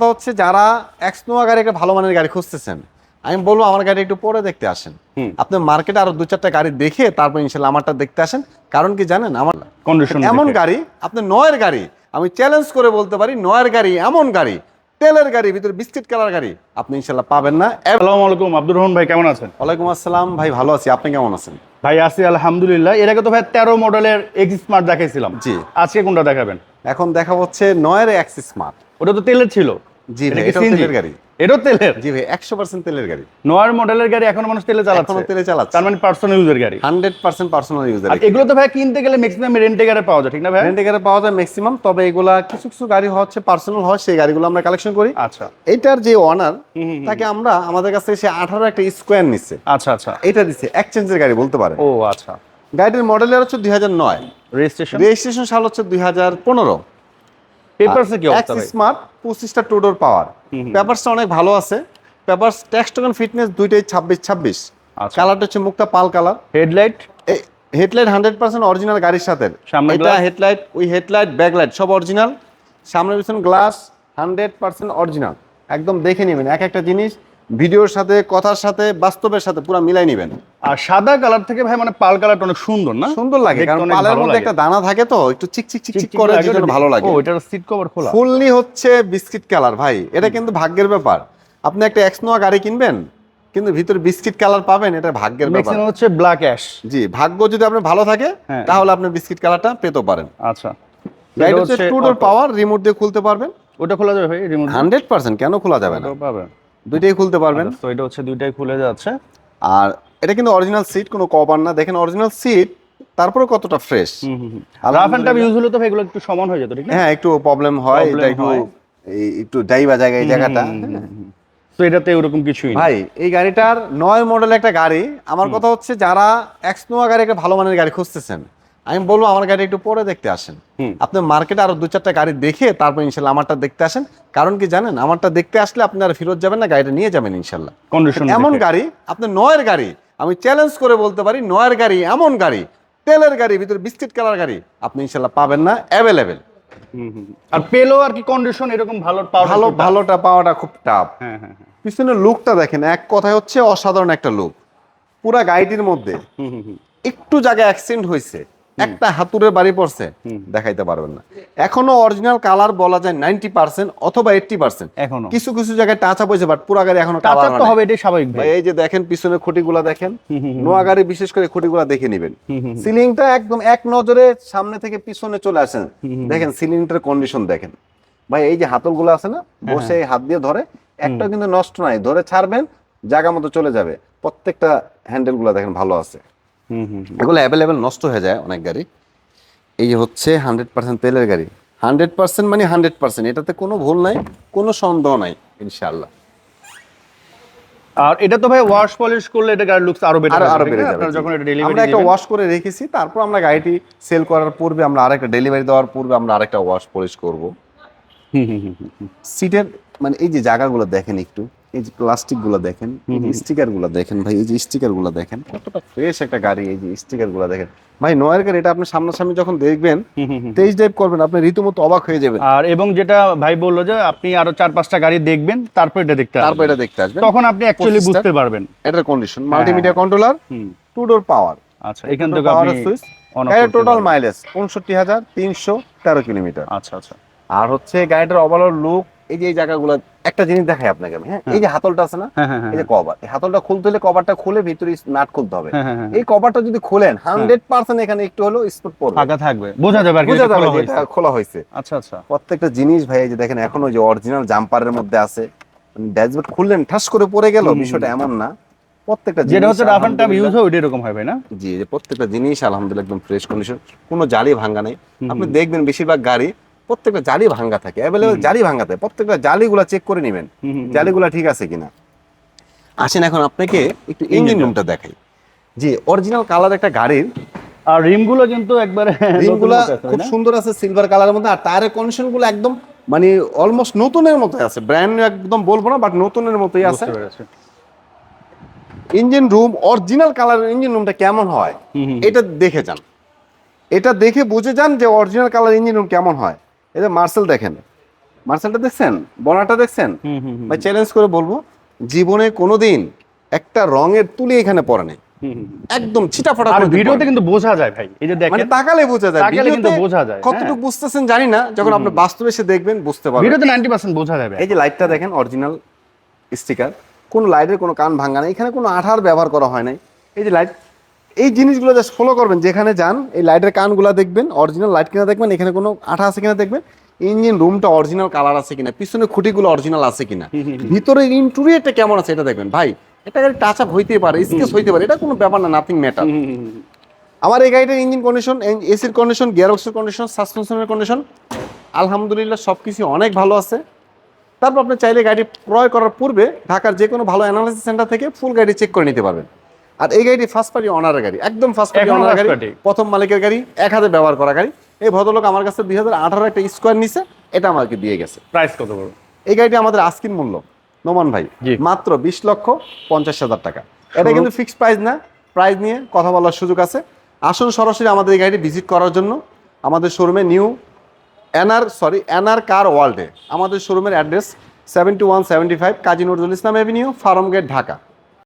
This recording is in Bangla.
কথা হচ্ছে যারা এক্স নোয়া গাড়ি একটা ভালো মানের গাড়ি খুঁজতেছেন আমি বলব আমার গাড়ি একটু পরে দেখতে আসেন। আপনি মার্কেটে আরও দু চারটা গাড়ি দেখে তারপর ইনশাল্লাহ আমারটা দেখতে আসেন। কারণ কি জানেন আমার কন্ডিশন এমন গাড়ি আপনি নয়ের গাড়ি আমি চ্যালেঞ্জ করে বলতে পারি নয়ের গাড়ি এমন গাড়ি তেলের গাড়ি ভিতরে বিস্কিট কালার গাড়ি আপনি ইনশাল্লাহ পাবেন না। আসসালামু আলাইকুম আব্দুর রহমান ভাই কেমন আছেন? ওয়ালাইকুম আসসালাম ভাই ভালো আছি। আপনি কেমন আছেন? ভাই আছি আলহামদুলিল্লাহ। এর আগে তো ভাই তেরো মডেলের এক্স স্মার্ট দেখাইছিলাম। জি। আজকে কোনটা দেখাবেন? এখন দেখা হচ্ছে নয়ের এক্স স্মার্ট ওটা তো তেলের ছিল। জি ভাই কি তেলের গাড়ি। এটাও তেলের? জি ভাই একশো পার্সেন্ট তেলের গাড়ি। নোয়ার মডেলের গাড়ি এখনও মানুষ তেলে চালাচ্ছে। তেলে চালাচ্ছে। তার মানে পার্সোনাল ইউজের গাড়ি। হান্ড্রেড পার্সেন্ট পার্সোনাল ইউজার এগুলো তো ভাই কিনতে গেলে ম্যাক্সিমাম রেন্টে গাড়ি পাওয়া যায় ঠিক না ভাই? রেন্টেকারে পাওয়া যায় ম্যাক্সিমাম তবে এগুলা কিছু কিছু গাড়ি হচ্ছে পার্সোনাল হয় সেই গাড়িগুলো আমরা কালেকশন করি। আচ্ছা। এইটার যে অনার তাকে আমরা আমাদের কাছ সে আঠারো একটা স্কোয়ার নিচ্ছে। আচ্ছা আচ্ছা। এটা দিচ্ছে এক্সচেঞ্জের গাড়ি বলতে পারে ও আচ্ছা। গাড়িটির মডেলের হচ্ছে দুই হাজার নয়। রেজিস্ট্রেশন রেজিস্ট্রেশন সাল হচ্ছে দুই হাজার পনেরো। পেপারসে কি অবস্থা স্মার্ট পঁচিশটা টু ডোর পাওয়ার পেপারসটা অনেক ভালো আছে। পেপারস টেক্সট টোকেন ফিটনেস দুইটাই ছাব্বিশ ছাব্বিশ। আচ্ছা। কালারটা হচ্ছে মুক্তা পাল colour headlight headlight hundred percent original গাড়ির সাথে। এটা হেডলাইট ওই হেডলাইট ব্যাকলাইট সব অরিজিনাল সামনে পিছনে গ্লাস হান্ড্রেড পার্সেন্ট অরিজিনাল একদম দেখে নেবেন এক একটা জিনিস। ভিডিওর সাথে কথার সাথে বাস্তবের সাথে পুরো মিলাই নেবেন। আর সাদা কালার থেকে ভাই মানে পাল কালারটা অনেক সুন্দর না? সুন্দর লাগে কারণ পালের মধ্যে একটা দানা থাকে তো একটু চিক চিক চিক চিক করে যেটা ভালো লাগে। ও এটার সিট কভার খোলা। ফুললি হচ্ছে বিস্কিট কালার ভাই এটা কিন্তু ভাগ্যের ব্যাপার। আপনি একটা এক্স নোয়া গাড়ি কিনবেন কিন্তু ভিতরে বিস্কিট কালার পাবেন এটা ভাগ্যের ব্যাপার। ম্যাক্সিমাম হচ্ছে ব্ল্যাক অ্যাশ জি ভাগ্য যদি আপনার ভালো থাকে হ্যাঁ। তাহলে আপনি বিস্কিট কালারটা পেতে পারেন। আচ্ছা। এটা হচ্ছে টু ডোর পাওয়ার রিমোট দিয়ে খুলতে পারবেন। ওটা খোলা যাবে ভাই রিমোট হান্ড্রেড পার্সেন্ট কেন খোলা যাবে না? পাবেন। দুইটাই খুলতে পারবেন। তো এটা হচ্ছে দুইটাই খুলে যাচ্ছে। আর এটা কিন্তু অরিজিনাল সিট কোনো কভার না। দেখেন অরিজিনাল সিট তারপরে কতটা fresh rough and tough use হলে তো এগুলো একটু সমান হয়ে যেত ঠিক না? হ্যাঁ একটু প্রবলেম হয় এটা একটু একটু ডাইবা জায়গা এই জায়গাটা। তো এটাতে ওরকম কিছুই ভাই এই গাড়িটার নয় মডেল একটা গাড়ি। আমার কথা হচ্ছে যারা এক্স নোয়া গাড়ি একটা ভালো মানের গাড়ি খুঁজতেছেন আমি বলব আমার গাড়ি একটু পরে দেখতে আসেন। আপনি মার্কেটে আরও দু চারটা গাড়ি দেখে তারপর ইনশাল্লাহ আমারটা দেখতে আসেন। কারণ কি জানেন আমারটা দেখতে আসলে আপনি আর ফেরত যাবেন না গাড়িটা নিয়ে যাবেন ইনশাল্লাহ। কন্ডিশন এমন গাড়ি আপনি নয়ের গাড়ি আমি চ্যালেঞ্জ করে বলতে পারি নয়ের গাড়ি এমন গাড়ি তেলের গাড়ি ভিতরে বিস্কিট কালার গাড়ি আপনি ইনশাল্লাহ পাবেন না অ্যাভেলেবেল আর পেল আর কি কন্ডিশন এরকম ভালো ভালো ভালোটা পাওয়াটা খুব টাফ পিছনের লুকটা দেখেন এক কথায় হচ্ছে অসাধারণ একটা লুক পুরা গাড়িটির মধ্যে। একটু জায়গায় অ্যাক্সিডেন্ট হয়েছে। একটা হাতুড়ের বাড়ি পড়ছে দেখাইতে পারবেন না। এখনও অরিজিনাল কালার বলা যায় নাইনটি পার্সেন্ট অথবা এইটটি পার্সেন্ট এখনও। কিছু কিছু জায়গায় টাচ আপ বাট পুরা গাড়ি এখনও টাচ কালার তো হবে এটাই স্বাভাবিক ভাই। এই যে দেখেন পিছনের খুঁটিগুলা দেখেন নোয়া গাড়ি বিশেষ করে খুঁটিগুলা দেখে নেবেন। সিলিংটা একদম এক নজরে সামনে থেকে পিছনে চলে আসেন। দেখেন সিলিংটার কন্ডিশন দেখেন। ভাই এই যে হাতলগুলো আছে না বসে হাত দিয়ে ধরে একটা কিন্তু নষ্ট নাই ধরে ছাড়বেন জায়গা মতো চলে যাবে। প্রত্যেকটা হ্যান্ডেলগুলা দেখেন ভালো আছে। এগুলো অ্যাভেলেবেল নষ্ট হয়ে যায় অনেক গাড়ি। এই হচ্ছে হান্ড্রেড পার্সেন্ট তেলের গাড়ি। হান্ড্রেড পার্সেন্ট মানে হান্ড্রেড পার্সেন্ট এটাতে কোনো ভুল নাই কোনো সন্দেহ নাই ইনশাল্লাহ আর এটা তো ভাই ওয়াশ পলিশ করলে এটা গাড়ির লুকস আরও বেটার আরও বেড়ে যাবে যখন এটা আমরা একটা ওয়াশ করে রেখেছি তারপর আমরা গাড়িটি সেল করার পূর্বে আমরা আরেকটা ডেলিভারি দেওয়ার পূর্বে আমরা আরেকটা ওয়াশ পলিশ করব। সিটের মানে এই যে জায়গাগুলো দেখেন একটু এই যে প্লাস্টিকগুলো দেখেন স্টিকারগুলো দেখেন ভাই এই যে স্টিকারগুলো দেখেন। কতটা ফ্রেশ একটা গাড়ি এই যে স্টিকারগুলো দেখেন। ভাই নয়ের গাড়ি এটা আপনি সামনাসামনি যখন দেখবেন তেইশ ড্রাইভ করবেন আপনি রীতিমতো অবাক হয়ে যাবেন। আর এবং যেটা ভাই বলল যে আপনি আরও চার পাঁচটা গাড়ি দেখবেন তারপর এটা দেখতে তারপর এটা দেখতে আসবেন। তখন আপনি অ্যাকচুয়ালি বুঝতে পারবেন। এটার condition multimedia controller two door power আচ্ছা এখান থেকে আপনি গাড়ির টোটাল মাইলেজ পঁয়ষট্টি হাজার তিনশো তেরো কিলোমিটার আচ্ছা আচ্ছা। আর হচ্ছে গাড়িটার ওভারঅল লুক এই যে এই জায়গাগুলো একটা জিনিস দেখাই আপনাকে আমি হ্যাঁ? এই যে হাতলটা আছে না হ্যাঁ হ্যাঁ হ্যাঁ এই যে কভার এই হাতলটা খুলতে হলে কভারটা খুলে ভিতরে নাট খুলতে হবে। হ্যাঁ, হ্যাঁ, হ্যাঁ। এই কভারটা যদি খুলেন হান্ড্রেড পার্সেন্ট এখানে একটু হলো স্পট পড়বে। ফাঁকা থাকবে। বোঝা যাবে আর কি বুঝা যাবে খোলা হয়েছে। এটা খোলা হয়েছে। আচ্ছা আচ্ছা। প্রত্যেকটা জিনিস ভাই এই যে দেখেন এখন ওই যে অরিজিনাল জাম্পারের মধ্যে আছে। ড্যাশবোর্ড খুললেন ঠাস করে পড়ে গেল বিষয়টা এমন না। প্রত্যেকটা যেটা জিনিস হচ্ছে রাফ এন্ড টাফ ইউজ হয় ওইটা এরকম হয় ভাই না? জি প্রত্যেকটা জিনিস আলহামদুলিল্লাহ একদম ফ্রেশ কন্ডিশন কোনো জালি ভাঙ্গা নেই। আপনি দেখবেন বেশিরভাগ গাড়ি প্রত্যেকটা জালি ভাঙ্গা থাকে। অ্যাভেলেবেল জালি ভাঙ্গা থাকে। প্রত্যেকটা জালিগুলা চেক করে নেবেন। জালিগুলা ঠিক আছে কিনা। আসেন এখন আপনাকে একটু ইঞ্জিন রুমটা দেখাই। জি অরিজিনাল কালার একটা গাড়ির। আর রিমগুলো কিন্তু একবারে রিমগুলা খুব সুন্দর আছে সিলভার কালারের মধ্যে। আর টায়ারের কন্ডিশনগুলো একদম মানে অলমোস্ট নতুনের মতো আছে। ব্র্যান্ড নিউ একদম বলব না বাট নতুনের মতোই আছে। ইঞ্জিন রুম অরিজিনাল কালারের ইঞ্জিন রুমটা কেমন হয়। এটা দেখে যান। এটা দেখে বুঝে যান যে অরিজিনাল কালার ইঞ্জিন রুম কেমন হয়। এই যে মার্সেল দেখেন মার্সেলটা দেখছেন? বনাটা দেখছেন? ভাই চ্যালেঞ্জ করে বলব জীবনে কোনোদিন একটা রঙের তুলি এখানে পড়ে নেই। একদম ছিটাফাটা আর ভিডিওতে কিন্তু বোঝা যায় ভাই এই যে দেখেন মানে তাকালে বোঝা যায় তাকালে কিন্তু বোঝা যায়, কতটুকু হ্যাঁ। বুঝতেছেন জানি না যখন আপনি বাস্তবে এসে দেখবেন বুঝতে পারবেন। ভিডিওতে নাইনটি পার্সেন্ট বোঝা যাবে এই যে লাইটটা দেখেন অরিজিনাল স্টিকার কোন লাইটের কোনো কান ভাঙা নাই এখানে কোনো আঠার ব্যবহার করা হয় নাই। এই যে লাইট এই জিনিসগুলো জাস্ট ফলো করবেন। যেখানে যান এই লাইটের কানগুলো দেখবেন অরিজিনাল লাইট কিনা দেখবেন এখানে কোনো আঠা আছে কিনা দেখবেন ইঞ্জিন রুমটা অরিজিনাল কালার আছে কিনা পিছনে খুঁটিগুলো অরিজিনাল আছে কিনা। ভিতরের ইন্টুরিয়ারটা কেমন আছে এটা দেখবেন। ভাই এটা গাড়ি টাচ আপ হইতে পারে স্কেচ হইতে পারে এটা কোনো ব্যাপার না নাথিং ম্যাটার। আমার এই গাড়িটার ইঞ্জিন কন্ডিশন এসির কন্ডিশন গিয়ারবক্সের কন্ডিশন সাসপেনশনের কন্ডিশন আলহামদুলিল্লাহ সব কিছু অনেক ভালো আছে। তারপর আপনি চাইলে গাড়ি ক্রয় করার পূর্বে ঢাকার যে কোনো ভালো অ্যানালাইসিস সেন্টার থেকে ফুল গাড়ি চেক করে নিতে পারবেন। আর এই গাড়িটি ফার্স্ট পার্টি অনারের গাড়ি একদম ফার্স্ট পার্টি অনার গাড়ি প্রথম মালিকের গাড়ি এক হাতে ব্যবহার করা গাড়ি। এই ভদ্রলোক আমার কাছে দুই হাজার আঠারো একটা স্কোয়ার নিছে এটা আমাকে দিয়ে গেছে। প্রাইস কত বড় এই গাড়িটি আমাদের আস্কিন মূল্য নোমান ভাই। মাত্র বিশ লক্ষ পঞ্চাশ হাজার টাকা। এটা কিন্তু ফিক্সড প্রাইস না প্রাইস নিয়ে কথা বলার সুযোগ আছে। আসুন সরাসরি আমাদের এই গাড়িটি ভিজিট করার জন্য। আমাদের শোরুমে new NR sorry NR car ওয়ার্ল্ডে আমাদের শোরুমের address seventy one seventy five Kazi Nazrul Islam Avenue Farmgate Dhaka.